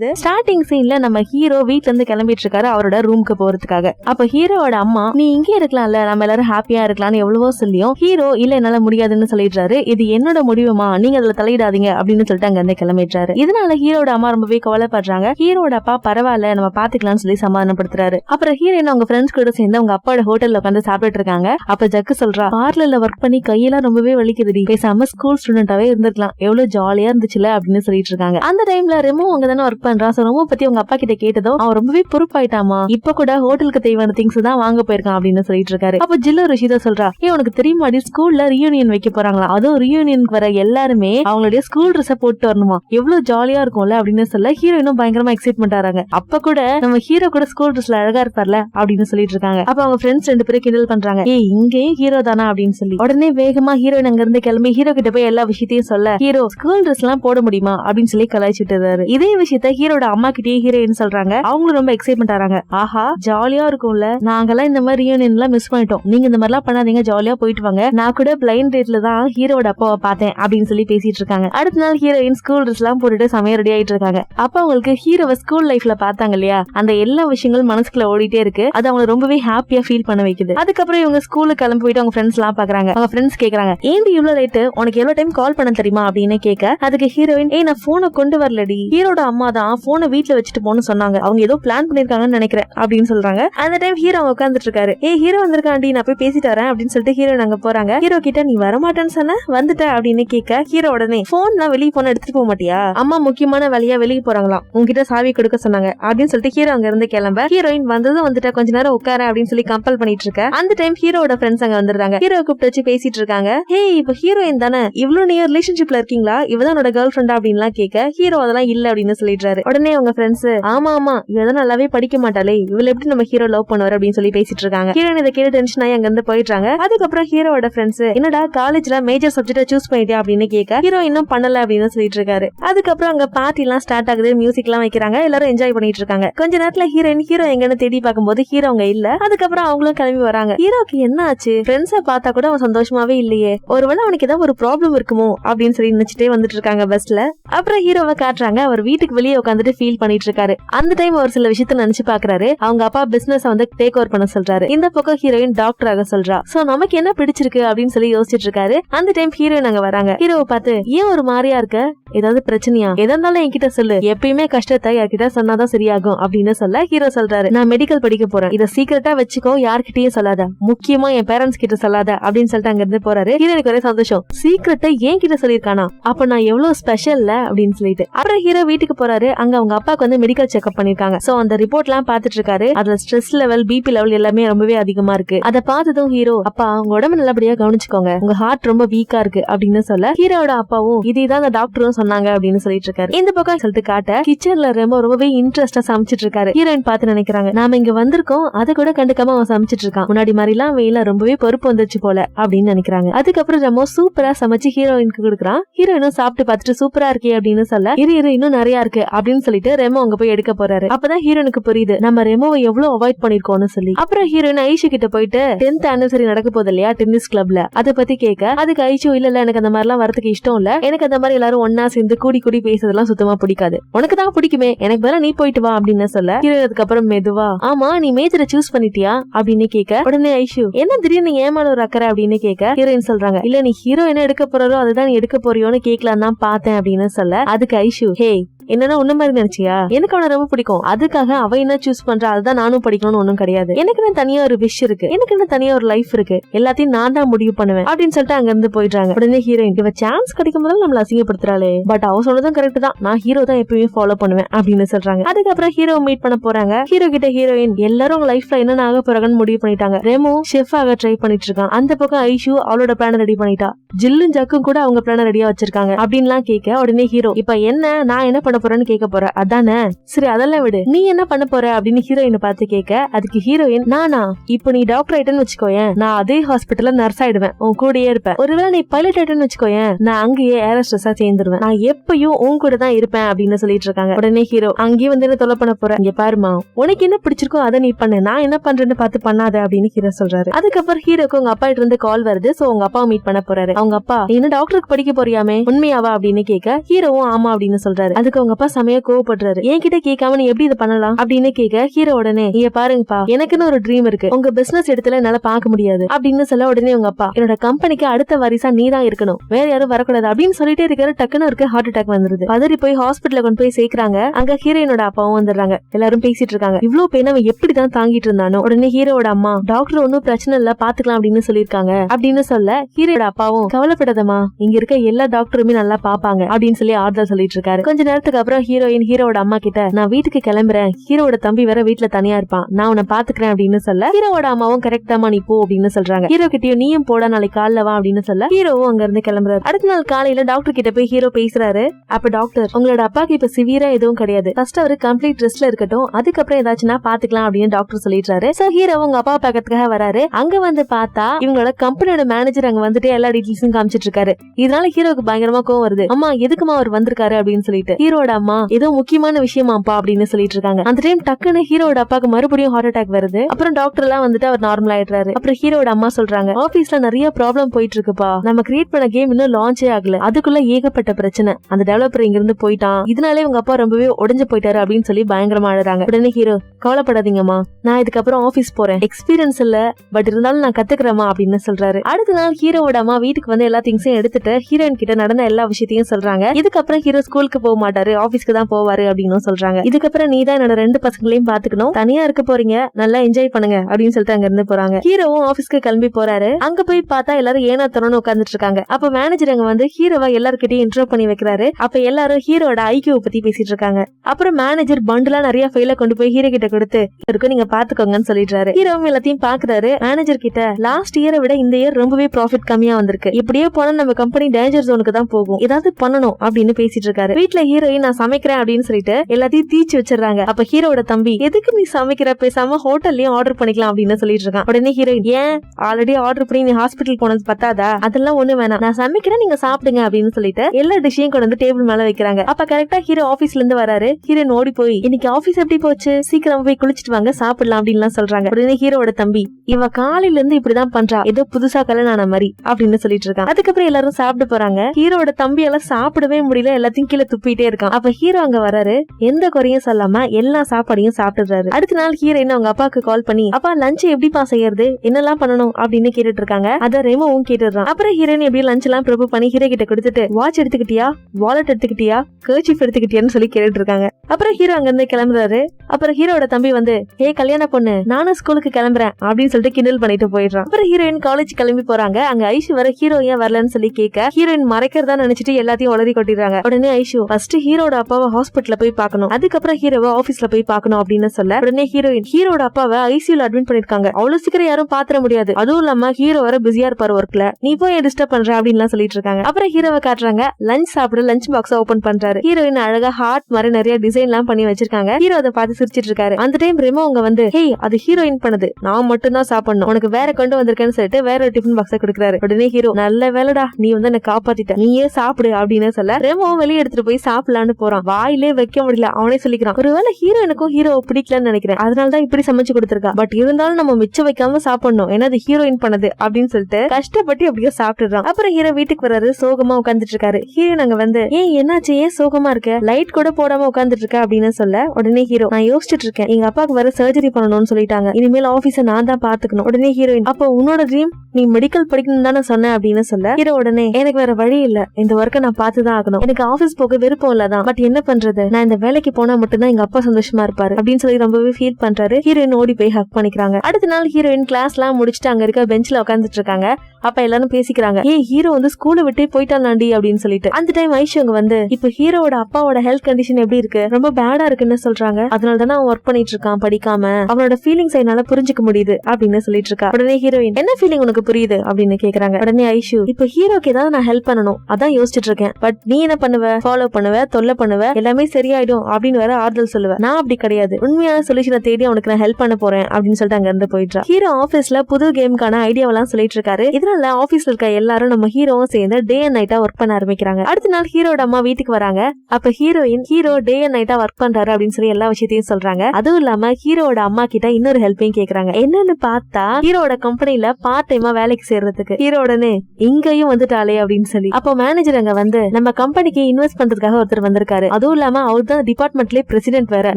இது ஸ்டார்டிங் சீன்ல நம்ம ஹீரோ வீட்ல இருந்து கிளம்பிட்டு இருக்காரு அவரோட ரூமுக்கு போறதுக்காக. அப்ப ஹீரோவோட அம்மா நீ இங்கே இருக்கலாம்ல நம்ம எல்லாரும் ஹாப்பியா இருக்கலாம்னு எவ்வளவோ சொல்லியும் ஹீரோ இல்ல என்னால முடியாதுன்னு சொல்லிடுறாரு. இது என்னோட முடிவுமா? நீங்க அதுல தலையிடாதீங்க அப்படின்னு சொல்லிட்டு அங்க இருந்து கிளம்பிடுறாரு. இதனால ஹீரோட அம்மா ரொம்பவே கவலைப்படுறாங்க. ஹீரோட அப்பா பரவாயில்ல நம்ம பாத்துக்கலாம்னு சொல்லி சமாதானப்படுத்துறாரு. அப்புறம் ஹீரோயின் அவங்க ஃப்ரெண்ட்ஸ் கூட சேர்ந்து அவங்க அப்பாவோட ஹோட்டல்ல உட்காந்து சாப்பிட்டு இருக்காங்க. அப்ப ஜக்கு சொல்றா பார்லர்ல ஒர்க் பண்ணி கையெல்லாம் ரொம்பவே வலிக்குதுடி. பேசாம ஸ்கூல் ஸ்டூடெண்டாவே இருந்திருக்கலாம். எவ்வளவு ஜாலியா இருந்துச்சுல அப்படின்னு சொல்லிட்டு இருக்காங்க. அந்த டைம்ல ரெமோ அங்க தானே ஒர்க் பண்றான். ரொம்ப பத்தி உங்க அப்பா கிட்ட கேட்டதும் அவன் ரொம்பவே பொறுப்பாயிட்டாமா இப்ப கூட ஹோட்டலுக்கு தேவையான திங்ஸ் தான் வாங்க போயிருக்கான் அப்படின்னு சொல்லிட்டு இருக்காரு. அப்ப ஜில்லு ருஷிதா சொல்றா ஏ உனக்கு தெரியுமாடி ஸ்கூல்ல ரீயூனியன் வைக்க போறாங்களா? அதுவும் ரீயூனியனுக்கு வர எல்லாருமே அவங்களுடைய ஸ்கூல் ட்ரெஸ் போட்டு வரணுமா? எவ்வளவு ஜாலியா இருக்கும்ல? அப்படின்னு சொல்ல ஹீரோயினும் பயங்கரமா எக்ஸைட்மெண்ட் ஆறாங்க அப்ப கூட நம்ம ஹீரோ கூட ஸ்கூல் ட்ரெஸ்ல அழகா இருப்பார்ல அப்படின்னு சொல்லிட்டு இருக்காங்க. அப்ப அவங்க ஃப்ரெண்ட்ஸ் ரெண்டு பேரும் கிண்டல் பண்றாங்க. ஏய் இங்கேயும் ஹீரோ தானா? அப்படின்னு சொல்லி. உடனே வேகமா ஹீரோயின் அங்க இருந்து கிளம்பி ஹீரோ கிட்ட போய் எல்லா விஷயத்தையும் சொல்ல ஹீரோ ஸ்கூல் ட்ரெஸ் எல்லாம் போட முடியுமா? அப்படின்னு சொல்லி கலாய்ச்சிட்டு இதே விஷயத்த ஹீரோட அம்மா கிட்டயே ஹீரோயின் சொல்றாங்க. அவங்களும் ரொம்ப எக்ஸைட்மெண்ட் ஆறாங்க. ஆஹா ஜாலியா இருக்கும்ல. நாங்கெல்லாம் இந்த மாதிரி ரியூனியன் எல்லாம் மிஸ் பண்ணிட்டோம். நீங்க இந்த மாதிரி எல்லாம் பண்ணாதீங்க ஜாலியா போயிட்டு வாங்க. நான் கூட பிளைண்ட் டேட்ல தான் ஹீரோட அப்பாவை பார்த்தேன் அப்படின்னு சொல்லி பேசிட்டு இருக்காங்க. அடுத்த நாள் ஹீரோயின் ஸ்கூல் ட்ரெஸ் எல்லாம் போட்டுட்டு சமையல் ரெடி ஆயிட்டு இருக்காங்க. அப்ப அவங்களுக்கு ஹீரோவை ஸ்கூல் லைஃப்ல பார்த்தாங்க இல்லையா? அந்த எல்லா விஷயங்களும் மனசுக்குள்ள ஓடிட்டே இருக்கு. அது அவங்களை ரொம்பவே ஹாப்பியா ஃபீல் பண்ண வைக்குது. அதுக்கப்புறம் இவங்க ஸ்கூலுக்கு கிளம்பி போயிட்டு அவங்க ஃப்ரெண்ட்ஸ் எல்லாம் பாக்குறாங்க அவங்க ஃப்ரெண்ட்ஸ் கேக்குறாங்க ஏன் இவ்வளவு லேட்டு உனக்கு எவ்வளவு டைம் கால் பண்ண தெரியுமா? அப்படின்னு கேட்க அதுக்கு ஹீரோயின் ஏ நான் போனை கொண்டு வரலடி. ஹீரோட அம்மா தான் போனை வீட்டுல வச்சுட்டு போன்னு சொன்னாங்க. அவங்க ஏதோ பிளான் பண்ணிருக்காங்கன்னு நினைக்கிறேன் அப்படின்னு சொல்றாங்க. அந்த டைம் ஹீரோ உட்காந்துட்டு இருக்காரு ஏ ஹீரோ வந்திருக்காண்டி நான் போய் பேசிட்டு வரேன் அப்படின்னு சொல்லிட்டு ஹீரோ அங்க போறாங்க. ஹீரோ கிட்ட நீ வரமாட்டேன்னு சொன்ன வந்துட்ட அப்படின்னு கேட்க ஹீரோ உடனே போன் நான் வெளியே போன எடுத்துட்டு போக மாட்டியா? அம்மா முக்கியமான வழியா வெளியே போறாங்களாம். உங்ககிட்ட சாவி கொடுக்க சொன்னாங்க அப்படின்னு சொல்லிட்டு ஹீரோ அங்க இருந்து கிளம்ப. ஹீரோயின் வந்ததும் வந்துட்டா கொஞ்ச நேரம் உட்கார அப்படின்னு சொல்லி கம்பல் பண்ணிட்டு இருக்க அந்த டைம் ஹீரோட ஃப்ரெண்ட்ஸ் அங்க வந்துடுறாங்க. ஹீரோ கூப்பிட்டு வச்சு பேசிட்டு இருக்காங்க. ஹே இப்ப ஹீரோயின் தானே? இவ்வளவு நீ ரிலேஷன்ஷிப்ல இருக்கீங்களா? இவதான் என்னோட கேர்ள் அப்படின்னு அப்படின்லாம் கேட்க ஹீரோ அதெல்லாம் இல்ல அப்படின்னு சொல்லிடுறாரு. உடனே அவங்க ஃப்ரெண்ட்ஸ் ஆமா ஆமா இவ நல்லாவே படிக்க மாட்டாளே. இவள எப்படி நம்ம ஹீரோ லவ் பண்ணுவார்? அப்படின்னு சொல்லி பேசிட்டு இருக்காங்க. ஹீரோயின் இதை கேட்டு டென்ஷன் ஆகி அங்க இருந்து போயிட்டாங்க அதுக்கப்புறம் ஹீரோட ஃப்ரெண்ட்ஸ் என்னடா காலேஜ்ல மேஜர் சப்ஜெக்ட் சூஸ் பண்ணிட்டியா? அப்படின்னு கேட்க ஹீரோ இன்னும் பண்ணல அப்படின்னு சொல்லிட்டு இருக்காரு. அதுக்கப்புறம் அங்க பார்ட்டி எல்லாம் ஸ்டார்ட் ஆகுது மியூசிக் எல்லாம் வைக்கிறாங்க எல்லாரும் என்ஜாய் பண்ணிட்டு இருக்காங்க. கொஞ்ச நேரத்துல ஹீரோயின் ஹீரோ எங்கன்னு தேடி பார்க்கும்போது ஹீரோ அங்க இல்ல. அதுக்கப்புறம் அவங்களும் கிளம்பி வராங்க. ஹீரோக்கு என்ன ஆச்சு? ஃப்ரெண்ட்ஸ பார்த்தா கூட அவன் சந்தோஷமாவே இல்லையே. ஒருவேளை அவனுக்கு ஏதாவது ஒரு ப்ராப்ளம் இருக்குமோ? அப்படின்னு சொல்லி நினைச்சிட்டே வந்துட்டு இருக்காங்க பஸ்ல அப்புறம் ஹீரோவை காட்டுறாங்க அவர் வீட்டுக்கு வெளியே உட்காந்துட்டு ஃபீல் பண்ணிட்டு இருக்காரு அந்த டைம் ஒரு சில விஷயத்த நினைச்சு பாக்குறாரு. அவங்க அப்பா பிசினஸ் வந்து டேக் ஓவர் பண்ண சொல்றாரு. இந்த பக்கம் ஹீரோயின் டாக்டர் ஆக சொல்றா. சோ நமக்கு என்ன பிடிச்சிருக்கு? அப்படின்னு சொல்லி யோசிச்சுட்டு இருக்காரு. அந்த டைம் ஹீரோயின் அங்க வராங்க. ஹீரோவை பார்த்து ஏன் ஒரு மாதிரியா இருக்க? ஏதாவது பிரச்சனையா? எதா இருந்தாலும் என்கிட்ட சொல்லு. எப்பயுமே கஷ்டத்தை யார்கிட்ட சொன்னாதான் சரியாகும். அப்படின்னு சொல்ல ஹீரோ சொல்றாரு. நான் மெடிக்கல் படிக்க போறேன். இதை சீக்கிரட்டா வச்சுக்கோ. யார்கிட்டயும் சொல்லாத. முக்கியமா என் பேரண்ட்ஸ் கிட்ட சொல்லாத. அப்படின்னு சொல்லிட்டு அங்க இருந்து போறாரு. ஹீரோனுக்கு ஒரே சந்தோஷம். சீக்கிரட்டை ஏன் கிட்ட சொல்லிருக்கானா அப்ப நான் எவ்வளவு ஸ்பெஷல்ல அப்படின்னு சொல்லிட்டு. அப்புறம் ஹீரோ வீட்டுக்கு போறாரு. இருக்காரு அங்க அவங்க அப்பாவுக்கு வந்து மெடிக்கல் செக்அப் பண்ணிருக்காங்க. சோ அந்த ரிப்போர்ட் எல்லாம் பாத்துட்டு இருக்காரு. அதுல ஸ்ட்ரெஸ் லெவல் பிபி லெவல் எல்லாமே ரொம்பவே அதிகமா இருக்கு. அதை பார்த்ததும் ஹீரோ அப்பா உங்க உடம்பு நல்லபடியா கவனிச்சுக்கோங்க. உங்க ஹார்ட் ரொம்ப வீக்கா இருக்கு அப்படின்னு சொல்ல ஹீரோட அப்பாவும் இதுதான் அந்த டாக்டரும் சொன்னாங்க அப்படின்னு சொல்லிட்டு இருக்காரு. இந்த பக்கம் சொல்லிட்டு காட்ட கிச்சன்ல ரொம்ப ரொம்பவே இன்ட்ரெஸ்டா சமைச்சிட்டு இருக்காரு. ஹீரோயின் பார்த்து நினைக்கிறாங்க நாம இங்க வந்திருக்கோம். அதை கூட கண்டுக்காம அவன் சமைச்சிட்டு இருக்கான். முன்னாடி மாதிரி எல்லாம் வெயில ரொம்பவே பொறுப்பு வந்துருச்சு போல அப்படின்னு நினைக்கிறாங்க. அதுக்கப்புறம் ரெமோ சூப்பரா சமைச்சு ஹீரோயினுக்கு கொடுக்குறான். ஹீரோயினும் சாப்பிட்டு பார்த்துட்டு சூப்பரா இருக்கே அப்படின்னு சொல்ல இரு இரு இன்னும் நிறைய இருக்கு. அப்படின்னு சொல்லிட்டு ரெமோ அங்க போய் எடுக்க போறாரு. அப்பதான் ஹீரோனுக்கு புரியுது நம்ம ரெமோவை எவ்வளவு அவாய்ட் பண்ணிருக்கோம்னு சொல்லி. அப்புறம் ஹீரோயின் ஐஷு கிட்ட போயிட்டு டென்த் ஆனிவர்சரி நடக்க போகுது இல்லையா டென்னிஸ் கிளப்ல அதை பத்தி கேட்க அதுக்கு ஐஷு இல்ல இல்ல எனக்கு அந்த மாதிரி எல்லாம் வரதுக்கு இஷ்டம் இல்ல. எனக்கு அந்த மாதிரி எல்லாரும் ஒன்னா சேர்ந்து கூடி கூடி பேசுறதெல்லாம் சுத்தமா பிடிக்காது. உனக்கு தான் பிடிக்குமே. எனக்கு பதிலாக நீ போயிட்டு வா அப்படின்னு சொல்ல ஹீரோயின் அதுக்கப்புறம் மெதுவா ஆமா நீ மேஜரை சூஸ் பண்ணிட்டியா? அப்படின்னு கேட்க உடனே ஐஷு என்ன திடீர்னு ஏமான ஒரு அக்கறை? அப்படின்னு கேட்க ஹீரோயின் சொல்றாங்க இல்ல நீ ஹீரோ என்ன எடுக்க போறாரோ அதுதான் நீ எடுக்க போறியோன்னு கேட்கலாம் தான் பார்த்தேன் அப்படின்னு சொல்ல அதுக்கு ஐஷு ஹே என்னன்னா ஒண்ணு மாதிரி நினைச்சியா? எனக்கு அவனை ரொம்ப பிடிக்கும். அதுக்காக அவ என்ன சூஸ் பண்றா அதுதான் நானும் படிக்கணும்னு ஒண்ணும் கிடையாது. எனக்கு தனியா ஒரு விஷ் இருக்கு? எனக்கு என்ன தனியா ஒரு லைஃப் இருக்கு? எல்லாத்தையும் நான் தான் முடிவு பண்ணுவேன் அப்படின்னு சொல்லிட்டு அங்க இருந்து போயிடுறாங்க. உடனே ஹீரோயின் இவ சான்ஸ் கிடைக்கும் போது நம்மள அசிங்கப்படுத்துறாளே. பட் அவ சொன்னதும் கரெக்ட் தான். நான் ஹீரோ தான் எப்பயுமே ஃபாலோ பண்ணுவேன் அப்படின்னு சொல்றாங்க. அதுக்கப்புறம் ஹீரோ மீட் பண்ண போறாங்க. ஹீரோ கிட்ட ஹீரோயின் எல்லாரும் உங்க லைஃப்ல என்னென்ன ஆக போறாங்கன்னு முடிவு பண்ணிட்டாங்க. ரெமோ ஷெஃப் ஆக ட்ரை பண்ணிட்டு இருக்கான். அந்த பக்கம் ஐஷு அவளோட பிளான ரெடி பண்ணிட்டா. ஜில்லும் ஜக்கும் கூட அவங்க பிளான ரெடியா வச்சிருக்காங்க அப்படின்லாம் கேட்க உடனே ஹீரோ இப்ப என்ன? நான் என்ன பண்ண போறேன்னு கேட்க போற. அதானே? சரி அதெல்லாம் விடு. நீ என்ன பண்ண போற அப்படின்னு ஹீரோயினை பார்த்து கேட்க அதுக்கு ஹீரோயின் நானா? இப்போ நீ டாக்டர் ஆயிட்டேன்னு வச்சுக்கோயேன். நான் அதே ஹாஸ்பிட்டல்ல நர்ஸ் ஆயிடுவேன். உன் கூடயே இருப்பேன். ஒருவேளை நீ பைலட் ஆயிட்டேன்னு வச்சுக்கோயேன். நான் அங்கேயே ஏரோஸ்டஸா சேர்ந்துருவேன். நான் எப்பயும் உன் கூட தான் இருப்பேன் அப்படின்னு சொல்லிட்டு இருக்காங்க. உடனே ஹீரோ அங்கேயே வந்து என்ன தொலை பண்ண போற? இங்க பாருமா உனக்கு என்ன பிடிச்சிருக்கோ அதை நீ பண்ணு. நான் என்ன பண்றேன்னு பார்த்து பண்ணாத அப்படின்னு ஹீரோ சொல்றாரு. அதுக்கப்புறம் ஹீரோக்கு உங்க அப்பா கிட்ட இருந்து கால் வருது. சோ உங்க அப்பாவை மீட் பண்ண போறாரு. அவங்க அப்பா நீ என்ன டாக்டருக்கு படிக்க போறியாமே? உண்மையாவா? அப்படின்னு கேட்க ஹீரோவும் ஆமா அப்படின்னு சொல்றாரு. அதுக்கு அவங்க அப்பா சமையல் கோவப்படுறாரு. என்கிட்ட கேட்காம நீ எப்படி இதை பண்ணலாம் அப்படின்னு கேட்க ஹீரோ உடனே நீங்க பாருங்கப்பா எனக்குன்னு ஒரு ட்ரீம் இருக்கு. உங்க பிசினஸ் இடத்துல என்னால பாக்க முடியாது. அப்படின்னு சொல்ல உடனே உங்க அப்பா என்னோட கம்பெனிக்கு அடுத்த வரிசா நீ தான் இருக்கணும். வேற யாரும் வரக்கூடாது. அப்படின்னு சொல்லிட்டே இருக்காரு டக்குன்னு இருக்கு ஹார்ட் அட்டாக் வந்துருது. பதறி போய் ஹாஸ்பிட்டல கொண்டு போய் சேர்க்கிறாங்க. அங்க ஹீரோயினோட அப்பாவும் வந்துடுறாங்க. எல்லாரும் பேசிட்டு இருக்காங்க. இவ்ளோ பெயின் அவன் எப்படிதான் தாங்கிட்டு இருந்தானோ உடனே ஹீரோட அம்மா டாக்டர் ஒன்னும் பிரச்சனை இல்ல பாத்துக்கலாம் அப்படின்னு சொல்லிருக்காங்க அப்படின்னு சொல்ல ஹீரோட அப்பாவும் கவலைப்படாதம்மா. இங்க இருக்க எல்லா டாக்டருமே நல்லா பாப்பாங்க அப்படின்னு சொல்லி ஆறுதல் சொல்லிட்டு இருக்காரு. கொஞ்ச நேரத்துக்கு அப்புறம் ஹீரோயின் ஹீரோட அம்மா கிட்ட நான் வீட்டுக்கு கிளம்புறேன். ஹீரோட தம்பி வேற வீட்டுல தனியா இருப்பான். நான் உன்னை பாத்துக்கிறேன் அப்படின்னு சொல்ல ஹீரோட அம்மாவும் கரெக்ட் தாமா நீ போ அப்படின்னு சொல்றாங்க. ஹீரோ கிட்டயும் நீயும் போட நாளைக்கு காலைல வா அப்படின்னு சொல்ல ஹீரோவும் அங்க இருந்து கிளம்புறாரு. அடுத்த நாள் காலையில டாக்டர் கிட்ட போய் ஹீரோ பேசுறாரு. அப்ப டாக்டர் உங்களோட அப்பாக்கு இப்ப சிவியரா எதுவும் கிடையாது. ஃபர்ஸ்ட் அவரு கம்ப்ளீட் ரெஸ்ட்ல இருக்கட்டும். அதுக்கப்புறம் ஏதாச்சும்னா பாத்துக்கலாம் அப்படின்னு டாக்டர் சொல்லிடுறாரு. சோ ஹீரோ உங்க அப்பா பாக்கிறதுக்காக வராரு. அங்க வந்து பார்த்தா இவங்களோட கம்பெனியோட மேனேஜர் அங்க வந்துட்டு எல்லா டீட்டெயில்ஸும் காமிச்சிட்டு இருக்காரு. இதனால ஹீரோக்கு பயங்கரமா கோவம் வருது. அம்மா எதுக்குமா அவர் வந்திருக்காரு? அப்படின்னு சொல்லிட்டு ஹீரோட அம்மா ஏதோ முக்கியமான விஷயமாப்பா அப்படின்னு சொல்லிட்டு இருக்காங்க அந்த டைம் டக்குன்னு ஹீரோட அப்பாக்கு மறுபடியும் ஹார்ட் அட்டாக் வருது. அப்புறம் டாக்டர் எல்லாம் வந்துட்டு அவர் நார்மல் ஆயிடுறாரு. அப்புறம் ஹீரோட அம்மா சொல்றாங்க ஆபீஸ்ல நிறைய ப்ராப்ளம் போயிட்டு இருக்குப்பா நம்ம கிரியேட் பண்ண கேம் இன்னும் லான்ச்சே ஆகல. அதுக்குள்ள ஏகப்பட்ட பிரச்சனை. அந்த டெவலப்பர் இங்க இருந்து போயிட்டான். இதனாலே உங்க அப்பா ரொம்பவே உடஞ்சு போயிட்டாரு அப்படின்னு சொல்லி பயங்கரமா ஆடுறாங்க உடனே ஹீரோ கவலைப்படாதீங்கம்மா. நான் இதுக்கப்புறம் ஆபீஸ் போறேன். எக்ஸ்பீரியன்ஸ் இல்ல பட் இருந்தாலும் நான் கத்துக்கிறேமா அப்படின்னு சொல்றாரு. அடுத்த நாள் ஹீரோட அம்மா வீட்டுக்கு வந்து எல்லா திங்ஸையும் எடுத்துட்டு ஹீரோயின் கிட்ட நடந்த எல்லா விஷயத்தையும் சொல்றாங்க. இதுக்கப்புறம் ஹீரோ ஸ்கூலுக்கு போக மாட்டாரு. ஆபீஸ்க்கு தான் போவாரு அப்படின்னு சொல்றாங்க. இதுக்கப்புறம் நீ தான் என்னோட ரெண்டு பசங்களையும் பாத்துக்கணும். தனியா இருக்க போறீங்க. நல்லா என்ஜாய் பண்ணுங்க அப்படின்னு சொல்லிட்டு அங்க இருந்து போறாங்க. ஹீரோவும் ஆபீஸ்க்கு கிளம்பி போறாரு. அங்க போய் பார்த்தா எல்லாரும் ஏனா தரணும் உட்காந்துட்டு இருக்காங்க. அப்ப மேனேஜர் அங்க வந்து ஹீரோவா எல்லாருக்கிட்டையும் இன்ட்ரோ பண்ணி வைக்கிறாரு. அப்ப எல்லாரும் ஹீரோட ஐக்கியூ பத்தி பேசிட்டு இருக்காங்க. அப்புறம் மேனேஜர் பண்டுலா நிறைய ஃபைல கொண்டு போய் ஹீரோ கிட்ட கொடுத்து இருக்கும் நீங்க பாத்துக்கோங்கன்னு சொல்லிடுறாரு. ஹீரோவும் எல்லாத்தையும் பாக்குறாரு. மேனேஜர் கிட்ட லாஸ்ட் இயரை விட இந்த இயர் ரொம்பவே ப்ராஃபிட் கம்மியா வந்திருக்கு. இப்படியே போனா நம்ம கம்பெனி டேஞ்சர் ஜோனுக்கு தான் போகும். ஏதாவது பண்ணணும் அப்படின்னு பேசிட்டு இருக்காரு. வீட்ல ஹீரோயின் நான் சமைக்கிறேன் அப்படின்னு சொல்லிட்டு எல்லாத்தையும் தீச்சு வச்சிடுறாங்க. அப்ப ஹீரோட தம்பி எதுக்கு நீ சமைக்கிற? பேசாம ஹோட்டல்லயும் ஆர்டர் பண்ணிக்கலாம் அப்படின்னு சொல்லிட்டு இருக்கான். உடனே ஹீரோயின் ஏன்? ஆல்ரெடி ஆர்டர் பண்ணி நீ ஹாஸ்பிட்டல் போனது பத்தாதா? அதெல்லாம் ஒண்ணு வேணாம். நான் சமைக்கிறேன் நீங்க சாப்பிடுங்க அப்படின்னு சொல்லிட்டு எல்லா டிஷ்ஷையும் கொண்டு வந்து டேபிள் மேல வைக்கிறாங்க. அப்ப கரெக்டா ஹீரோ ஆபீஸ்ல இருந்து வராரு. ஹீரோயின் ஓடி போய் இன்னைக்கு ஆபீஸ் எப்படி போச்சு? சீக்கிரம் போய் குளிச்சிட்டு வாங்க சாப்பிடலாம் அப்படின்னு சொல்றாங்க. உடனே ஹீரோட தம்பி இவ காலையில இருந்து இப்படிதான் பண்றா. ஏதோ புதுசா கல்யாணம் ஆன மாதிரி அப்படின்னு சொல்லிட்டு இருக்கான். அதுக்கப்புறம் எல்லாரும் சாப்பிட போறாங்க. ஹீரோட தம்பி எல்லாம் சாப்பிடவே முடியல. எல்லாத்தையும் கீழே துப்பிட்டே இருக்கான். அப்ப ஹீரோ அங்க வராரு. எந்த குறையும் சொல்லாம எல்லா சாப்பாடையும் சாப்பிட்டுறாரு அடுத்த நாள் ஹீரோயின் அவங்க அப்பாவுக்கு கால் பண்ணி அப்பா லஞ்ச் எப்படிப்பா செய்யறது? என்னெல்லாம் பண்ணணும்? அப்படின்னு கேட்டுட்டு இருக்காங்க அத ரெமோவும் கேட்டுறான் அப்புறம் ஹீரோயின் எப்படி லஞ்ச் எல்லாம் ப்ரிப்பேர் பண்ணி ஹீரோ கிட்ட கொடுத்துட்டு வாட்ச் எடுத்துக்கிட்டியா? வாலெட் எடுத்துக்கிட்டியா? கர்ச்சிஃப் எடுத்துக்கிட்டியான்னு சொல்லி கேட்டுட்டு இருக்காங்க அப்புறம் ஹீரோ அங்க இருந்து கிளம்புறாரு. அப்புறம் ஹீரோட தம்பி வந்து ஹே கல்யாண பொண்ணு நானும் ஸ்கூலுக்கு கிளம்புறேன் அப்படின்னு சொல்லிட்டு கிண்டல் பண்ணிட்டு போயிடுறான். அப்புறம் ஹீரோயின் காலேஜ் கிளம்பி போறாங்க. அங்க ஐஷு வர ஹீரோ ஏன் வரலன்னு சொல்லி கேட்க ஹீரோயின் மறைக்கிறதா நினைச்சிட்டு எல்லாத்தையும் உளறி கொட்டிடுறாங்க. உடனே ஐஷு ஃபர்ஸ்ட் ஹீரோட அப்பாவை ஹாஸ்பிட்டல்ல போய் பார்க்கணும். அதுக்கப்புறம் ஹீரோவை ஆபீஸ்ல போய் பார்க்கணும் அப்படின்னு சொல்ல உடனே ஹீரோயின் ஹீரோட அப்பாவை ஐசியூல அட்மிட் பண்ணிருக்காங்க. அவ்வளவு சீக்கிரம் யாரும் பாத்திர முடியாது. அதுவும் இல்லாம ஹீரோ வர பிஸியா இருப்பாரு ஒர்க்ல நீ போய் டிஸ்டர்ப் பண்ற அப்படின்னு சொல்லிட்டு இருக்காங்க. அப்புறம் ஹீரோவை காட்டுறாங்க. லஞ்ச் சாப்பிட லஞ்ச் பாக்ஸ் ஓபன் பண்றாரு. ஹீரோயின் அழகா ஹார்ட் மாதிரி நிறைய டிசைன் எல்லாம் பண்ணி வச்சிருக்காங்க. ஹீரோ அதை பார்த்து சிரிச்சிட்டு இருக்காரு. அந்த டைம் ரெமோ அவங்க வந்து ஹேய் அது ஹீரோயின் பண்ணது. நான் மட்டும் தான் சாப்பிடணும். உனக்கு வேற கொண்டு வந்திருக்கேன்னு சொல்லிட்டு வேற ஒரு டிஃபன் பாக்ஸ கொடுக்குறாரு. உடனே ஹீரோ நல்ல வேலைடா. நீ வந்து என்ன காப்பாத்திட்ட. நீயே சாப்பிடு அப்படின்னு சொல்ல ரெமோ வெளியே எடுத்துட்டு போய் சாப்பிடலான்னு போறான். வாயிலே வைக்க முடியல. அவனே சொல்லிக்கிறான் ஒருவேளை ஹீரோயினுக்கும் ஹீரோ பிடிக்கலன்னு நினைக்கிறேன். அதனால தான் இப்படி சமைச்சு கொடுத்துருக்கா. பட் இருந்தாலும் நம்ம மிச்சம் வைக்காம சாப்பிடணும். ஏன்னா அது ஹீரோயின் பண்ணது? அப்படின்னு சொல்லிட்டு கஷ்டப்பட்டு அப்படியே சாப்பிட்டுறான் அப்புறம் ஹீரோ வீட்டுக்கு வர்றாரு. சோகமா உட்காந்துட்டு இருக்காரு ஹீரோயின் அங்க வந்து ஏன் என்னாச்சு? ஏன் சோகமா இருக்க? லைட் கூட போடாம உட்காந்துட்டு இருக்க அப்படின்னு சொல்ல உடனே ஹீரோ நான் யோசிச்சுட்டு இருக்கேன் எங்க அப்பாவுக்கு வர சர்ஜரி பண்ணணும்னு சொல்லிட்டாங்க. இனிமேல் ஆபீஸ நான் தான் பாத்துக்கணும் உடனே ஹீரோயின் அப்போ உன்னோட ட்ரீம் நீ மெடிக்கல் படிக்கணும் தானே சொன்ன அப்படின்னு சொல்ல ஹீரோ உடனே. எனக்கு வேற வழி இல்ல. இந்த ஒர்க்கை நான் பார்த்துதான் ஆகணும். எனக்கு ஆபீஸ் போக விருப்பம் இல்லதான். பட் என்ன பண்றது? நான் இந்த வேலைக்கு போனா மட்டும்தான் எங்க அப்பா சந்தோஷமா இருப்பாரு அப்படின்னு சொல்லி ரொம்பவே ஃபீல் பண்றாரு. ஹீரோயின் ஓடி போய் ஹக் பண்ணிக்கிறாங்க. அடுத்த நாள் ஹீரோயின் கிளாஸ் எல்லாம் முடிச்சுட்டு அங்க இருக்க பெஞ்ச்ல உட்காந்துட்டு இருக்காங்க. அப்ப எல்லாரும் பேசிக்கிறாங்க ஏய் ஹீரோ வந்து ஸ்கூலை விட்டே போயிட்டாலாண்டி அப்படின்னு சொல்லிட்டு. அந்த டைம் ஐஷு அங்க வந்து இப்ப ஹீரோவோட அப்பாவோட ஹெல்த் கண்டிஷன் எப்படி இருக்கு? ரொம்ப பேடா இருக்குன்னு சொல்றாங்க. அதனால தானே அவன் ஒர்க் பண்ணிட்டு இருக்கான் படிக்காம. அவனோட ஃபீலிங்ஸ் என்னால புரிஞ்சுக்க முடியுது அப்படின்னு சொல்லிட்டு இருக்கா. உடனே ஹீரோயின் என்ன ஃபீலிங் உனக்கு புரியுது? அப்படின்னு கேக்குறாங்க. உடனே ஐஷு இப்ப ஹீரோக்கு ஏதாவது நான் ஹெல்ப் பண்ணணும். அதான் யோசிச்சுட்டு இருக்கேன். பட் நீ என்ன பண்ணுவ? ஃபாலோ பண்ணுவ? தொல்லை பண்ணுவ? எல்லாமே சரியாயிடும் அப்படின்னு வேற ஆறுதல் சொல்லுவ. நான் அப்படி கிடையாது. உண்மையான சொல்யூஷனை தேடி அவனுக்கு நான் ஹெல்ப் பண்ண போறேன் அப்படின்னு சொல்லிட்டு அங்க இருந்து போயிட்டு ஹீரோ ஆபீஸ்ல புது கேமுக்கான ஐடியாவெல்லாம் சொல்லிட்டு இருக்காரு. இது இதனால ஆபீஸ்ல இருக்க எல்லாரும் நம்ம ஹீரோவும் சேர்ந்து டே அண்ட் நைட்டா ஒர்க் பண்ண ஆரம்பிக்கிறாங்க. அடுத்த நாள் ஹீரோட அம்மா வீட்டுக்கு வராங்க. அப்ப ஹீரோயின் ஹீரோ டே அண்ட் நைட்டா ஒர்க் பண்றாரு அப்படின்னு சொல்லி எல்லா விஷயத்தையும் சொல்றாங்க. அதுவும் இல்லாம ஹீரோட அம்மா கிட்ட இன்னொரு ஹெல்ப்பையும் கேக்குறாங்க. என்னன்னு பார்த்தா ஹீரோட கம்பெனில பார்ட் டைமா வேலைக்கு சேர்றதுக்கு. ஹீரோடனே இங்கேயும் வந்துட்டாளே அப்படின்னு சொல்லி. அப்போ மேனேஜர் அங்க வந்து நம்ம கம்பெனிக்கு இன்வெஸ்ட் பண்றதுக்காக ஒருத்தர் வந்திருக்காரு. அதுவும் இல்லாம அவர் தான் டிபார்ட்மெண்ட்லயே பிரசிடென்ட் வேற.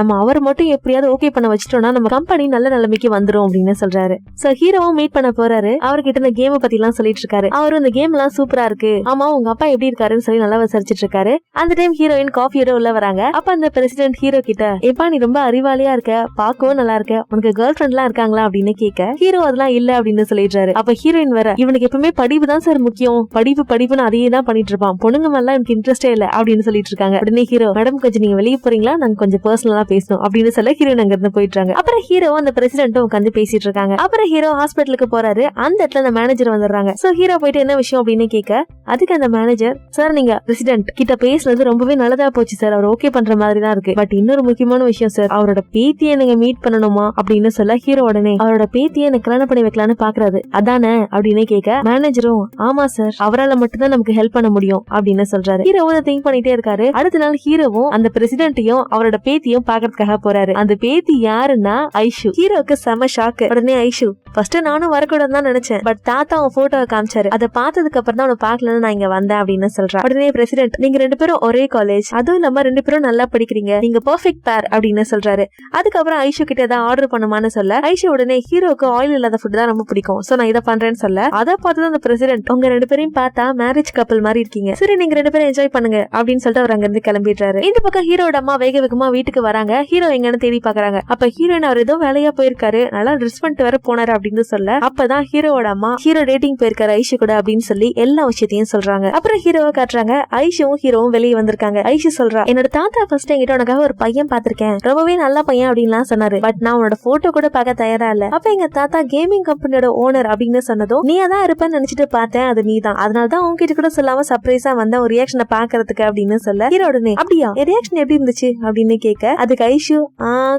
நம்ம அவர் மட்டும் எப்படியாவது ஓகே பண்ண வச்சிட்டோம்னா நம்ம கம்பெனி நல்ல நிலைமைக்கு வந்துரும் அப்படின்னு சொல்றாரு. சோ ஹீரோவும் மீட் பண்ண போறாரு. அவர்கிட்ட இந்த கேம் பத்தி பத்திலாம் சொல்லிட்டு இருக்காரு அவரும் இந்த கேம் எல்லாம் சூப்பரா இருக்கு. ஆமா உங்க அப்பா எப்படி இருக்காருன்னு சொல்லி நல்லா விசாரிச்சிட்டு இருக்காரு அந்த டைம் ஹீரோயின் காஃபியோட உள்ள வராங்க. அப்ப அந்த பிரசிடென்ட் ஹீரோ கிட்ட எப்பா நீ ரொம்ப அறிவாளியா இருக்க. பாக்கவும் நல்லா இருக்க. உனக்கு கேர்ள் ஃபிரெண்ட் எல்லாம் இருக்காங்களா? அப்படின்னு கேட்க ஹீரோ அதெல்லாம் இல்ல அப்படின்னு சொல்லிடுறாரு. அப்ப ஹீரோயின் வேற இவனுக்கு எப்பவுமே படிப்பு தான் சார் முக்கியம். படிப்பு படிப்புன்னு அதையே தான் பண்ணிட்டு இருப்பான் பொண்ணுங்க மேல எனக்கு இன்ட்ரெஸ்டே இல்ல அப்படின்னு சொல்லிட்டு இருக்காங்க உடனே ஹீரோ மேடம் கொஞ்சம் நீங்க வெளியே போறீங்களா? நாங்க கொஞ்சம் பர்சனலா பேசணும் அப்படின்னு சொல்ல ஹீரோயின் அங்க இருந்து போயிட்டாங்க அப்புறம் ஹீரோ அந்த பிரசிடென்ட்டும் உட்காந்து பேசிட்டு இருக்காங்க அப்புறம் ஹீரோ ஹாஸ்பிட்டலுக்கு போறாரு. அந்த இடத்துல அந்த மேனேஜர் வந்துடுறாங்க. சோ ஹீரோ போயிட்டு என்ன விஷயம் அப்படின்னு கேட்க அதுக்கு அந்த மேனேஜர் சார் நீங்க பிரசிடென்ட் கிட்ட பேசுனது ரொம்பவே நல்லதா போச்சு சார் அவர் ஓகே பண்ற மாதிரி தான் இருக்கு. பட் இன்னொரு முக்கியமான விஷயம் சார் அவரோட பேத்தியை நீங்க மீட் பண்ணணுமா? அப்படின்னு சொல்ல ஹீரோ உடனே அவரோட பேத்தியை எனக்கு கல்யாணம் பண்ணி வைக்கலாம்னு பாக்குறாரு. அதானே? அப்படின்னு கேட்க மேனேஜரும் ஆமா சார் அவரால மட்டும்தான் நமக்கு ஹெல்ப் பண்ண முடியும் அப்படின்னு சொல்றாரு. ஹீரோ திங்க் பண்ணிட்டே இருக்காரு. அடுத்த நாள் ஹீரோவும் அந்த பிரசிடென்ட்டையும் அவரோட பேத்தியும் பாக்குறதுக்காக போறாரு. அந்த பேத்தி யாருன்னா ஐஷு. ஹீரோக்கு செம ஷாக்கு உடனே ஐஷு ஃபர்ஸ்ட் நானும் வரக்கூடாதுன்னு தான் நினைச்சேன். பட் தாத்தா போட்டோவை காமிச்சாரு. அதை பார்த்ததுக்கு அப்புறம் தான் அவனை பாக்கலன்னு நான் இங்க வந்தேன் அப்படின்னு சொல்றான் உடனே பிரசிடென்ட் நீங்க ரெண்டு பேரும் ஒரே காலேஜ் அதுவும் இல்லாம ரெண்டு பேரும் நல்லா படிக்கிறீங்க. நீங்க பெர்ஃபெக்ட் பேர் அப்படின்னு சொல்றாரு. அதுக்கப்புறம் ஐஷு கிட்ட ஏதாவது ஆர்டர் பண்ணுமான்னு சொல்ல. ஐஷு உடனே ஹீரோக்கு ஆயில் இல்லாத ஃபுட் தான் ரொம்ப பிடிக்கும். சோ நான் இதை பண்றேன்னு சொல்ல. அதை பார்த்து அந்த பிரசிடென்ட் உங்க ரெண்டு பேரையும் பார்த்தா மேரேஜ் கப்பல் மாதிரி இருக்கீங்க. சரி நீங்க ரெண்டு பேரும் என்ஜாய் பண்ணுங்க அப்படின்னு சொல்லிட்டு அவர் அங்க இருந்து கிளம்பிடுறாரு. இந்த பக்கம் ஹீரோட அம்மா வேக வேகமா வீட்டுக்கு வராங்க. ஹீரோ எங்கன்னு தேடி பாக்குறாங்க அப்ப ஹீரோயின் அவர் ஏதோ வேலையா போயிருக்காரு. நல்லா ட்ரெஸ் பண்ணிட்டு வர போனாரு அப்படின்னு சொல்ல. அப்பதான் ஹீரோட அம்மா ஹீரோ டேட்டிங் போயிருக்காரு ஐஷு கூட அப்படின்னு சொல்லி எல்லா விஷயத்தையும் சொல்றாங்க. அப்புறம் ஹீரோவை காட்டுறாங்க. ஐஷுவும் ஹீரோவும் வெளியே வந்திருக்காங்க. ஐஷு சொல்றா என்னோட தாத்தா ஃபர்ஸ்ட் என்கிட்ட உனக்காக ஒரு பையன் பாத்திருக்கேன் ரொம்பவே நல்ல பையன் அப்படின்லாம் சொன்னாரு. பட் நான் உன்னோட போட்டோ கூட பார்க்க தயாரா இல்ல. அப்ப எங்க தாத்தா கேமிங் கம்பெனியோட ஓனர் அப்படின்னு சொன்னதும் நீ தான் இருப்பேன்னு நினைச்சிட்டு பார்த்தேன். அது நீ தான் அதனால தான் உங்ககிட்ட கூட சொல்லாம சர்ப்ரைஸா வந்த ஒரு ரியாக்ஷனை பாக்குறதுக்கு அப்படின்னு சொல்ல ஹீரோ உடனே. அப்படியா? ரியாக்ஷன் எப்படி இருந்துச்சு? அப்படின்னு கேட்க அதுக்கு ஐஷு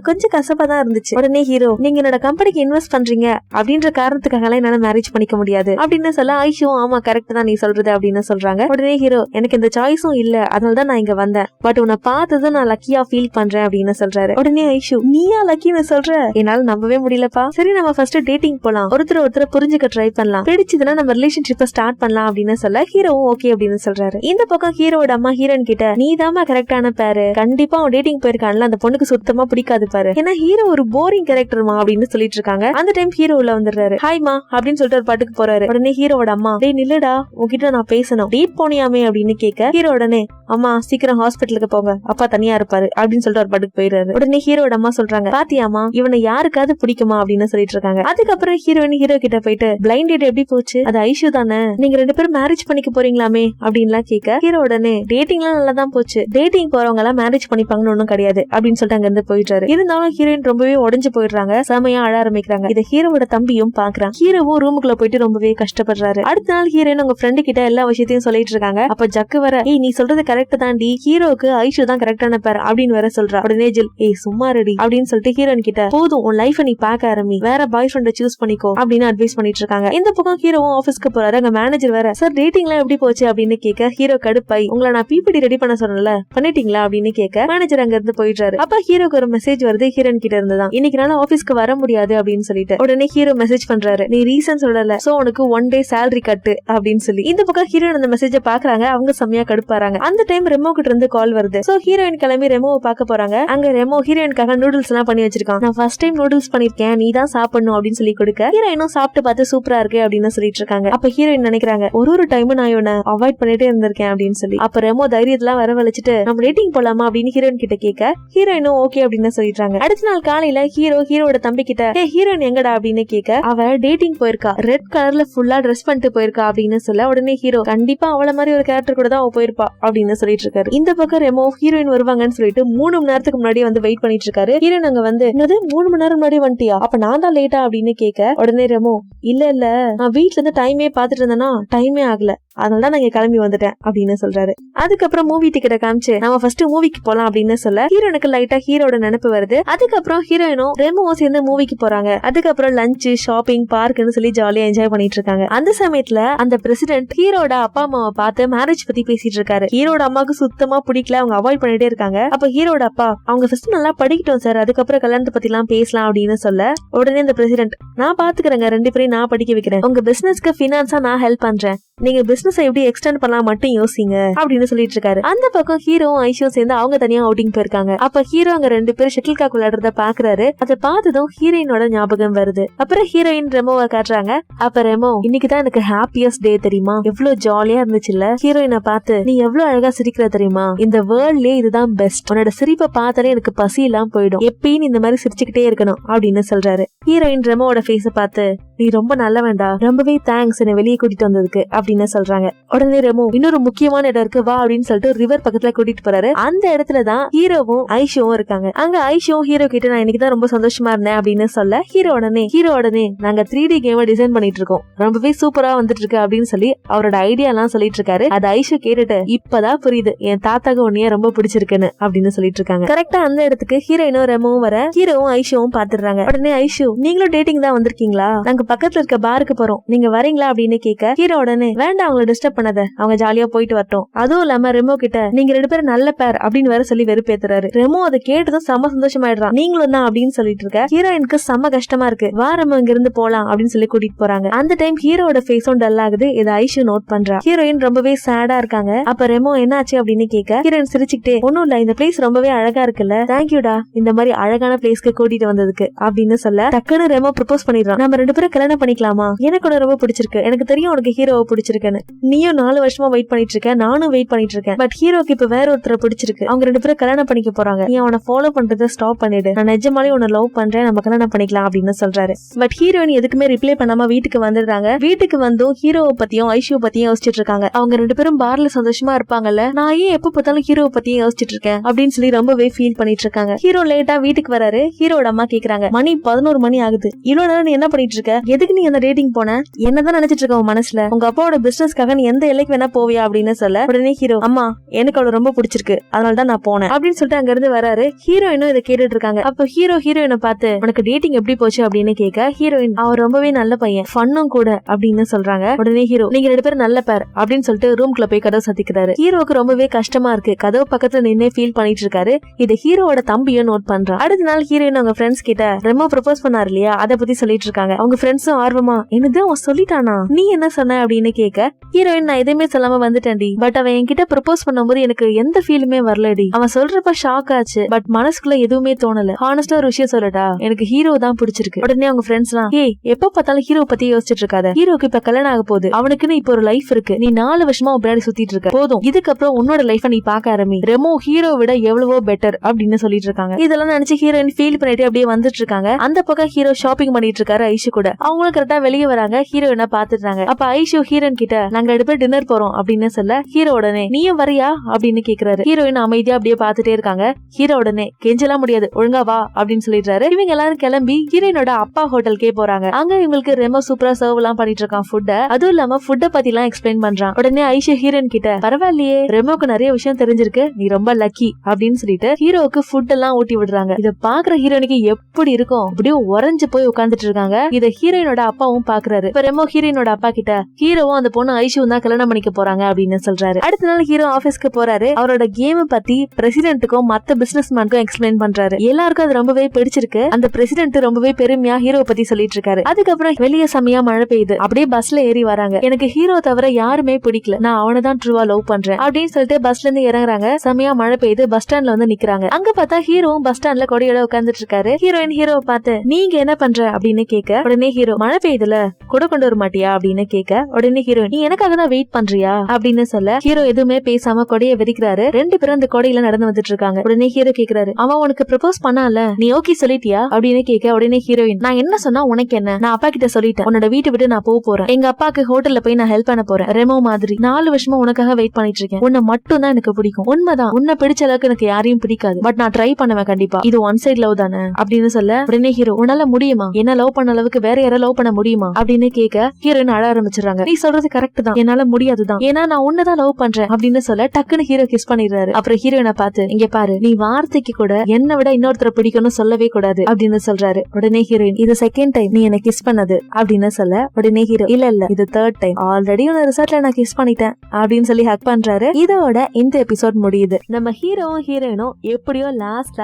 கொஞ்சம் கசப்பா தான் இருந்துச்சு. உடனே ஹீரோ நீங்க என்னோட கம்பெனிக்கு இன்வெஸ்ட் பண்றீங்க. அப்படின்ற காரணத்துக்காக என்னால மேரேஜ் பண்ணிக்க முடியாது. அப்படின்னு சொல்ல ஐஷுவும் ஆமா கரெக்ட் தான் நீ சொல்றது அப்படின்னு சொல்றாங்க. உடனே ஹீரோ எனக்கு இந்த சாய்ஸும் இல்ல. அதனால தான் நான் இங்க வந்தேன். பட் உன்னை பார்த்ததும் நான் லக்கியா ஃபீல் பண்றேன் அப்படின்னு சொல்றாரு. உடனே ஐஷு நீயா லக்கின்னு சொல்ற? என்னால நம்பவே முடியலப்பா. சரி நம்ம ஃபர்ஸ்ட் டேட்டிங் போலாம். ஒருத்தர் ஒருத்தர் புரிஞ்சுக்க ட்ரை பண்ணலாம். பிடிச்சதுன்னா நம்ம ரிலேஷன்ஷிப்ப ஸ்டார்ட் பண்ணலாம் அப்படின்னு சொல்ல ஹீரோவும் ஓகே அப்படின்னு சொல்றாரு. இந்த பக்கம் ஹீரோட அம்மா ஹீரோன் கிட்ட நீ தாமா கரெக்டான பேரு கண்டிப்பா அவன் டேட்டிங் போயிருக்கான்ல. அந்த பொண்ணுக்கு சுத்தமா பிடிக்காது பாரு. ஏன்னா ஹீரோ ஒரு போரிங் கேரக்டர்மா அப்படின்னு சொல்லிட்டு இருக்காங்க. அந்த டைம் ஹீரோ உள்ள வந்துடுறாரு. ஹாய்மா அப்படின்னு சொல்லிட்டு ஒரு பாட்டுக்கு போறாரு. உடனே ஹீரோட அம்மா டேய் நில்லுடா உன்கிட்ட நான் பேசணும். டேட் போனியாமே அப்படின்னு கேட்க ஹீரோ உடனே அம்மா சீக்கிரம் ஹாஸ்பிட்டலுக்கு போங்க. அப்பா தனியா இருப்பாரு அப்படின்னு சொல்லிட்டு ஒரு பாட்டுக்கு போயிடுறாரு. உடனே ஹீரோட அம்மா சொல்றாங்க பாத்தியாமா இவனை யாருக்காவது பிடிக்குமா? அப்படின்னு சொல்லிட்டு இருக்காங்க. அதுக்கப்புறம் ஹீரோயின் ஹீரோ கிட்ட போயிட்டு பிளைண்ட் டேட் எப்படி போச்சு? அது ஐஷு தானே? நீங்க ரெண்டு பேரும் மேரேஜ் பண்ணிக்க போறீங்களாமே? அப்படின்லாம் கேட்க ஹீரோ உடனே டேட்டிங்லாம் நல்லா தான் போச்சு. டேட்டிங் போறவங்க எல்லாம் மேரேஜ் பண்ணிப்பாங்கன்னு ஒண்ணும் கிடையாது அப்படின்னு சொல்லிட்டு அங்க இருந்து போயிட்டாரு இருந்தாலும் ஹீரோயின் ரொம்பவே உடஞ்சு போயிடுறாங்க செமையா அழ ஆரம்பிக்கிறாங்க. இதை ஹீரோவோட தம்பியும் பாக்குறான். ஹீரோவும் ரூமுக்குள்ள போயிட்டு ரொம்பவே கஷ்டப்படுறாரு. அடுத்த நாள் ஹீரோயின் உங்க ஃப்ரெண்டு கிட்ட எல்லா விஷயத்தையும் சொல்லிட்டு இருக்காங்க. அப்ப ஜக்கு வர ஏய் நீ சொல்றது கரெக்ட் தாண்டி ஹீரோக்கு ஐஷு தான் கரெக்டான பேர் அப்படின்னு வேற சொல்றா. உடனே ஜில் ஏய் சும்மா ரெடி அப்படின்னு சொல்லிட்டு ஹீரோயின் கிட்ட போதும் உன் லைஃப் நீ பார்க்க ஆரம்பி. வேற பாய் ஃப்ரெண்ட சூஸ் பண்ணிக்கோ அப்படின்னு அட்வைஸ் பண்ணிட்டு இருக்காங்க. இந்த பக்கம் ஹீரோவும் ஆபீஸ்க்கு போறாரு. அங்க மேனேஜர் வேற சார் டேட்டிங்லாம் எப்படி போச்சு? அப்படின்னு கேட்க ஹீரோ கடுப்பாய். உங்களை நான் பிபிடி ரெடி பண்ண சொன்னல பண்ணிட்டீங்களா? அப்படின்னு கேட்க மேனேஜர் அங்க இருந்து போயிடுறாரு. அப்ப ஹீரோக்கு ஒரு மெசேஜ் வருது. ஹீரோயின் கிட்ட இருந்துதான். இன்னைக்கு நாள் ஆபீஸ்க்கு வர முடியாது அப்படின்னு சொல்லிட்டு உடனே ஹீரோ மெசேஜ் பண்றாரு. நீ ரீசன் சொல்லல. சோ உனக்கு ஒன் டே சேலரி கட்டு அப்படின்னு சொல்லி. இந்த பக்கம் ஹீரோயின் அந்த மெசேஜ பாக்குறாங்க. அவங்க செம்மையா கடுப்பாறாங்க. அந்த டைம் ரெமோ கிட்ட இருந்து கால் வருது. சோ ஹீரோயின் கிளம்பி ரெமோவை பார்க்க போறாங்க. அங்க ரெமோ ஹீரோயின்காக நூடுல்ஸ் எல்லாம் பண்ணி வச்சிருக்கான். நான் ஃபர்ஸ்ட் டைம் நூடுல்ஸ் பண்ணிருக்கேன். நீ தான் சாப்பிடணும் அப்படின்னு சொல்லி கொடுக்க. ஹீரோயினும் சாப்பிட்டு பார்த்து சூப்பரா இருக்கு அப்படின்னு சொல்லிட்டு இருக்காங்க. அப்ப ஹீரோயின் நினைக்கிறாங்க ஒரு ஒரு டைம் நான் இவனை அவாய்ட் பண்ணிட்டே இருந்திருக்கேன் அப்படின்னு சொல்லி. அப்ப ரெமோ தைரியத்தெல்லாம் வரவழைச்சிட்டு நம்ம டேட்டிங் போலாமா? அப்படின்னு ஹீரோயின் கிட்ட கேட்க ஹீரோயினும் ஓகே அப்படின்னு சொல்லிட்டாங்க அடுத்த நாள் காலையில ஹீரோ ஹீரோட தம்பி கிட்ட ஏ ஹீரோயின் எங்கடா? அப்படின்னு கேட்க அவ டேட்டிங் போயிருக்கா. ரெட் கலர்ல ஃபுல்லா ட்ரெஸ் பண்ணிட்டு போயிருக்கா அப்படின்னு சொல்ல உடனே ஹீரோ கண்டிப்பா அவள மாதிரி ஒரு கேரக்டர் கூட தான் அவ போயிருப்பா அப்படின்னு சொல்லிட்டு இருக்காரு. இந்த பக்கம் ரெமோ ஹீரோயின் வருவாங்கன்னு சொல்லிட்டு மூணு மணி நேரத்துக்கு முன்னாடி வந்து வெயிட் பண்ணிட்டு இருக்காரு. ஹீரோயின் அங்க வந்து என்னது மூணு மணி நேரம் முன்னாடி வந்துட்டியா? அப்ப நான் தான் லேட்டா அப்படின்னு கேட்க உடனே ரெமோ இல்ல இல்ல நான் வீட்ல இருந்து டைமே பாத்துட்டு இருந்தேனா டைமே ஆகல. அதனால தான் நான் கிளம்பி வந்துட்டேன் அப்படின்னு சொல்றாரு. அதுக்கப்புறம் மூவி டிக்கெட்டை காமிச்சு நம்ம ஃபர்ஸ்ட் மூவிக்கு போலாம் அப்படின்னு சொல்ல ஹீரோனுக்கு லைட்டா ஹீரோட நினைப்பு வருது. அதுக்கப்புறம் ஹீரோயினும் ரெமுவும் சேர்ந்து மூவிக்கு போறாங்க. அதுக்கப்புறம் லஞ்ச் ஷாப்பிங் பார்க்னு சொல்லி ஜாலியா என்ஜாய் பண்ணிட்டு இருக்காங்க. அந்த சமயத்துல அந்த பிரசிடென்ட் ஹீரோட அப்பா அம்மாவை பார்த்து மேரேஜ் பத்தி பேசிட்டு இருக்காரு. ஹீரோட அம்மாவுக்கு சுத்தமா பிடிக்கல அவங்க அவாய்ட் பண்ணிட்டே இருக்காங்க. அப்ப ஹீரோட அப்பா அவங்க ஃபர்ஸ்ட் நல்லா படிக்கட்டும் சார் அதுக்கப்புறம் கல்யாணத்தை பத்தி எல்லாம் பேசலாம் அப்படின்னு சொல்ல உடனே இந்த பிரசிடென்ட் நான் பாத்துக்கிறேங்க ரெண்டு பேரையும் நான் படிக்க வைக்கிறேன். உங்க பிசினஸ்க்கு பினான்ஸா நான் ஹெல்ப் பண்றேன். நீங்க பிசினஸ் எப்படி எக்ஸ்டெண்ட் பண்ணலாம் மட்டும் யோசிங்க அப்படின்னு சொல்லிட்டு இருக்காரு அந்த பக்கம் ஹீரோவும் ஐஷியும் சேர்ந்து அவங்க தனியா அவுட்டிங் போயிருக்காங்க. அப்ப ஹீரோ அங்க ரெண்டு பேரும் ஷட்டில் காக் விளையாடுறத பாக்குறாரு. அதை பார்த்ததும் ஹீரோயினோட ஞாபகம் வருது. அப்புறம் ஹீரோயின் ரெமோவை காட்டுறாங்க. அப்ப ரெமோ இன்னைக்குதான் எனக்கு ஹாப்பியஸ்ட் டே தெரியுமா? எவ்வளவு ஜாலியா இருந்துச்சுல்ல? ஹீரோயினை பார்த்து நீ எவ்வளவு அழகா சிரிக்கிற தெரியுமா? இந்த வேர்ல்ட்லயே இதுதான் பெஸ்ட் உன்னோட சிரிப்பை பார்த்தாலே எனக்கு பசி எல்லாம் போயிடும். எப்பயும் இந்த மாதிரி சிரிச்சுக்கிட்டே இருக்கணும் அப்படின்னு சொல்றாரு. ஹீரோயின் ரெமோட ஃபேஸ பார்த்து நீ ரொம்ப நல்ல வேண்டா ரொம்பவே தேங்க்ஸ் என்னை வெளியே கூட்டிட்டு வந்ததுக்கு அப்படின்னு சொல்றாங்க. உடனே ரெமோ இன்னொரு முக்கியமான இடம் இருக்கு வா அப்படின்னு சொல்லிட்டு ரிவர் பக்கத்துல கூட்டிட்டு போறாரு. அந்த இடத்துல தான் ஹீரோவும் ஐஷோவும் இருக்காங்க. அங்க ஐஷோவும் ஹீரோ கிட்ட நான் இன்னைக்கு தான் ரொம்ப சந்தோஷமா இருந்தேன் அப்படின்னு சொல்ல ஹீரோ உடனே ஹீரோ உடனே நாங்க த்ரீ டி கேம டிசைன் பண்ணிட்டு இருக்கோம். ரொம்பவே சூப்பரா வந்துட்டு இருக்கு அப்படின்னு சொல்லி அவரோட ஐடியா எல்லாம் சொல்லிட்டு இருக்காரு. அது ஐஷோ கேட்டுட்டு இப்பதான் புரியுது என் தாத்தாக்கு உன்னைய ரொம்ப பிடிச்சிருக்குன்னு அப்படின்னு சொல்லிட்டு இருக்காங்க. கரெக்டா அந்த இடத்துக்கு ஹீரோயினும் ரெமோவும் வர ஹீரோவும் ஐஷோவும் பாத்துடுறாங்க. உடனே ஐஷோ நீங்களும் டேட்டிங் தான் வந்திருக்கீங்களா? நாங்க பக்கத்துல இருக்க பாருக்கு போறோம். நீங்க வரீங்களா? அப்படின்னு கேட்க ஹீரோ உடனே வேண்டாம் அவங்கள டிஸ்டர்ப் பண்ணாத. அவங்க ஜாலியா போயிட்டு வரட்டும். அதுவும் இல்லாம ரெமோ கிட்ட நீங்க ரெண்டு பேரும் நல்ல பேர் அப்படின்னு வேற சொல்லி வெறுப்பேத்துறாரு. ரெமோ அதை கேட்டதும் செம சந்தோஷமாயிடுறான். நீங்களும் தான் அப்படின்னு சொல்லிட்டு இருக்க. ஹீரோயினுக்கு செம கஷ்டமா இருக்கு. வா ரெமோ இங்க இருந்து போலாம் அப்படின்னு சொல்லி கூட்டிட்டு போறாங்க. அந்த டைம் ஹீரோட ஃபேஸும் டல் ஆகுது. இதை ஐஷு நோட் பண்றா. ஹீரோயின் ரொம்பவே சேடா இருக்காங்க. அப்ப ரெமோ என்னாச்சு அப்படின்னு கேட்க ஹீரோயின் சிரிச்சுக்கிட்டே ஒண்ணும் இல்ல இந்த பிளேஸ் ரொம்பவே அழகா இருக்குல்ல. தேங்க்யூடா இந்த மாதிரி அழகான பிளேஸ்க்கு கூட்டிட்டு வந்ததுக்கு அப்படின்னு சொல்ல டக்குன்னு ரெமோ ப்ரப்போஸ் பண்ணிடுறான். நம்ம ரெண்டு பேரும் கல்யாணம் பண்ணிக்கலாமா? எனக்கு உன்னை ரொம்ப பிடிச்சிருக்கு. எனக்கு தெரியும் உனக்கு ஹீரோவை பிடிச்சிருக்குன்னு. நீயும் நாலு வருஷமா வெயிட் பண்ணிட்டு இருக்க நானும் வெயிட் பண்ணிட்டு இருக்கேன் பட் ஹீரோக்கு இப்ப வேற ஒருத்தரை பிடிச்சிருக்கு. அவங்க ரெண்டு பேரும் கல்யாணம் பண்ணிக்க போறாங்க. நீ அவனை ஃபாலோ பண்றத ஸ்டாப் பண்ணிடு. நான் நிஜமாலே உன்னை லவ் பண்றேன். நம்ம கல்யாணம் பண்ணிக்கலாம் அப்படின்னு சொல்றாரு. பட் ஹீரோயின் எதுக்குமே ரிப்ளை பண்ணாம வீட்டுக்கு வந்துடுறாங்க. வீட்டுக்கு வந்தும் ஹீரோவை பத்தியும் ஐஷியோ பத்தியும் யோசிச்சுட்டு இருக்காங்க. அவங்க ரெண்டு பேரும் பார்ல சந்தோஷமா இருப்பாங்கல்ல. நான் ஏன் எப்ப பார்த்தாலும் ஹீரோவை பத்தியும் யோசிச்சுட்டு இருக்கேன் அப்படின்னு சொல்லி ரொம்பவே ஃபீல் பண்ணிட்டு இருக்காங்க. ஹீரோ லேட்டா வீட்டுக்கு வராரு. ஹீரோட அம்மா கேக்குறாங்க. மணி பதினோரு மணி ஆகுது. இவ்வளவு நேரம் நீ என்ன பண்ணிட்டு இருக்க? எதுக்கு நீ அந்த டேட்டிங் போன? என்னதான் நினைச்சிட்டு இருக்க உன் மனசுல? உங்க அப்பாவோட பிசினஸ் பிசினஸ்க்காக நீ எந்த எல்லைக்கு வேணா போவியா அப்படின்னு சொல்ல உடனே ஹீரோ அம்மா எனக்கு அவளை ரொம்ப பிடிச்சிருக்கு. அதனால தான் நான் போனேன். அப்படின்னு சொல்லிட்டு அங்க இருந்து வராரு. ஹீரோயினும் இதை கேட்டுட்டு இருக்காங்க அப்போ ஹீரோ ஹீரோயினை பார்த்து உனக்கு டேட்டிங் எப்படி போச்சு? அப்படின்னு கேட்க ஹீரோயின் அவர் ரொம்பவே நல்ல பையன். ஃபன்னும் கூட அப்படின்னு சொல்றாங்க. உடனே ஹீரோ நீங்க ரெண்டு பேரும் நல்ல பேர் அப்படின்னு சொல்லிட்டு ரூம்குள்ள போய் கதவு சத்திக்கிறாரு. ஹீரோவுக்கு ரொம்பவே கஷ்டமா இருக்கு. கதவு பக்கத்துல நின்னே ஃபீல் பண்ணிட்டு இருக்காரு இது ஹீரோவோட தம்பியும் நோட் பண்றான் அடுத்த நாள் ஹீரோயின் அவங்க ஃப்ரெண்ட்ஸ் கிட்ட ரெமோ ப்ரப்போஸ் பண்ணாரு இல்லையா? அதை பத்தி சொல்லிட்டு இருக்காங்க அவங்க ஃப்ரெண்ட்ஸும் ஆர்வமா என்னது? அவன் சொல்லிட்டானா? நீ என்ன சொன்ன? அப்படின்னு கேட்க ஹீரோயின் நான் எதுவுமே சொல்லாம வந்துட்டேன்டி. பட் அவன் என்கிட்ட ப்ரப்போஸ் பண்ணும்போது எனக்கு எந்த ஃபீலுமே வரலடி. அவன் சொல்றப்ப ஷாக் ஆச்சு. பட் மனசுக்குள்ள எதுவுமே தோணல. ஹானஸ்டா ஒரு விஷயம் சொல்லட்டா? எனக்கு ஹீரோ தான் பிடிச்சிருக்கு. உடனே அவங்க ஃப்ரெண்ட்ஸ் எல்லாம் ஏய் எப்ப பார்த்தாலும் ஹீரோ பத்தி யோசிச்சுட்டு இருக்காத. ஹீரோக்கு இப்ப கல்யாணம் ஆக போகுது. அவனுக்குன்னு இப்ப ஒரு லைஃப் இருக்கு. நீ நாலு வருஷமா பின்னாடி சுத்திட்டு இருக்க. போதும். இதுக்கப்புறம் உன்னோட லைஃப நீ பாக்க ஆரம்பி. ரெமோ ஹீரோ விட எவ்வளவோ பெட்டர் அப்படின்னு சொல்லிட்டு இருக்காங்க. இதெல்லாம் நினைச்சு ஹீரோயின் ஃபீல் பண்ணிட்டு அப்படியே வந்துட்டு இருக்காங்க. அந்த பக்கம் ஹீரோ ஷாப்பிங் பண்ணிட்டு இருக்காரு ஐஷு கூட. அவங்களும் கரெக்டா வெளியே வராங்க. ஹீரோயினா பாத்துட்டாங்க அப்ப ஐஷு ஹீரோயின் கிட்ட நாங்க ரெண்டு பேர் டின்னர் போறோம் அப்படின்னு சொல்ல ஹீரோ உடனே நீயும் வரியா? அப்படின்னு கேக்குறாரு. ஹீரோயின் அமைதியா அப்படியே பாத்துட்டே இருக்காங்க. ஹீரோ உடனே கெஞ்சலாம் முடியாது ஒழுங்கா வா அப்படின்னு சொல்லிடுறாரு. இவங்க எல்லாரும் கிளம்பி ஹீரோயினோட அப்பா ஹோட்டலுக்கே போறாங்க. அங்க இவங்களுக்கு ரொம்ப சூப்பரா சர்வ் எல்லாம் பண்ணிட்டு இருக்கான் ஃபுட்ட அதுவும் இல்லாம ஃபுட்ட பத்தி எல்லாம் எக்ஸ்பிளைன் பண்றான். உடனே ஐஷா ஹீரோயின் கிட்ட பரவாயில்லையே ரெமோக்கு நிறைய விஷயம் தெரிஞ்சிருக்கு. நீ ரொம்ப லக்கி அப்படின்னு சொல்லிட்டு ஹீரோவுக்கு ஃபுட் எல்லாம் ஊட்டி விடுறாங்க. இத பாக்குற ஹீரோனுக்கு எப்படி இருக்கும்? அப்படியே உறைஞ்சு போய் உட்கார்ந்துட்டு இருக்காங்க. இத ஹீரோயினோட அப்பாவும் பாக்குறாரு இப்ப ரெமோ ஹீரோயினோட அப்பா கிட்ட ஹீரோவும் அந்த பொண்ணு ஐஷுவும் தான் கல்யாணம் பண்ணிக்க போறாங்க அப்படின்னு சொல்றாரு. அடுத்த நாள் ஹீரோ ஆபீஸ்க்கு போறாரு. அவரோட கேம் பத்தி பிரசிடென்ட்டுக்கும் மத்த பிசினஸ் மேனுக்கும் எக்ஸ்பிளைன் பண்றாரு. எல்லாருக்கும் அது ரொம்பவே பிடிச்சிருக்கு. அந்த பிரசிடென்ட் ரொம்பவே பெருமையா ஹீரோ பத்தி சொல்லிட்டு இருக்காரு. அதுக்கப்புறம் வெளிய சமையா மழை பெய்யுது. அப்படியே பஸ்ல ஏறி வராங்க. எனக்கு ஹீரோ தவிர யாருமே பிடிக்கல. நான் அவனை தான் ட்ரூவா லவ் பண்றேன். அப்படின்னு சொல்லிட்டு பஸ்ல இருந்து இறங்குறாங்க. சமயம் மழை பெய்யுது பஸ் ஸ்டாண்ட்ல வந்து நிக்கிறாங்க. அங்க பார்த்தா ஹீரோவும் பஸ் ஸ்டாண்ட்ல கொடையோட உட்கார்ந்துட்டு இருக்காரு. ஹீரோயின் ஹீரோவை பார்த்து நீங்க என்ன பண்ற? அப்படின்னு கேட்க உடனே ஹீரோ மழை பெய்யுதுல. கூட கொண்டு வர மாட்டியா? அப்படின்னு கேட்க உடனே ஹீரோயின் நீ எனக்காக தான் வெயிட் பண்றியா? அப்படின்னு சொல்ல ஹீரோ எதுவுமே பேசாம கொடைய விரிக்கிறாரு ரெண்டு பேரும் அந்த கொடையில நடந்து வந்துட்டு இருக்காங்க. உடனே ஹீரோ கேக்குறாரு அவன் உனக்கு ப்ரப்போஸ் பண்ணால நீ ஓகே சொல்லிட்டியா? அப்படின்னு கேட்க உடனே ஹீரோயின் நான் என்ன சொன்னா உனக்கு என்ன? நான் அப்பா கிட்ட சொல்லிட்டேன். உன்னோட வீட்டை விட்டு நான் போக போறேன். எங்க அப்பாக்கு ஹோட்டல்ல போய் நான் ஹெல்ப் பண்ண போறேன். ரெமோ மாதிரி. நாலு வருஷமா உனக்காக வெயிட் பண்ணிட்டு இருக்கேன். உன்னை மட்டும் தான் எனக்கு பிடிக்கும். உண்மைதான். உன்னை பிடிச்ச அளவுக்கு எனக்கு யாரையும் பிடிக்காது. பட் நான் ட்ரை பண்ணுவேன் கண்டிப்பா. இது ஒன் சைட் லவ் தானே? அப்படின்னு சொல்ல உடனே ஹீரோ உன்னால முடியுமா? என்ன லவ் பண்ண அளவுக்கு வேற யாரும் லவ் பண்ண முடியுமா? அப்படின்னு கேட்க ஹீரோயின் அழ ஆரம்பிச்சிடுறாங்க. நீ சொல்றது கரெக்ட் தான் என்னால முடியாதுதான். ஏன்னா நான் உன்னதான் லவ் பண்றேன் அப்படின்னு சொல்ல டக்குன்னு ஹீரோ கிஸ் பண்ணிடுறாரு. அப்புறம் ஹீரோயினை பார்த்து இங்க பாரு நீ வார்த்தைக்கு கூட என்ன விட இன்னொருத்தரை பிடிக்கும்னு சொல்லவே கூடாது அப்படின்னு சொல்றாரு. உடனே ஹீரோயின் இது செகண்ட் டைம் நீ என்ன கிஸ் பண்ணது அப்படின்னு சொல்ல உடனே ஹீரோ இல்ல இல்ல இது தேர்ட் டைம் ஆல்ரெடி உன்ன ரிசார்ட்ல நான் கிஸ் பண்ணிட்டேன் அப்படின்னு சொல்லி ஹக் பண்றாரு. இதோட இந்த எபிசோட் முடியுது. நம்ம ஹீரோவும் ஹீரோயினும் எப்படியோ லாஸ்ட்ல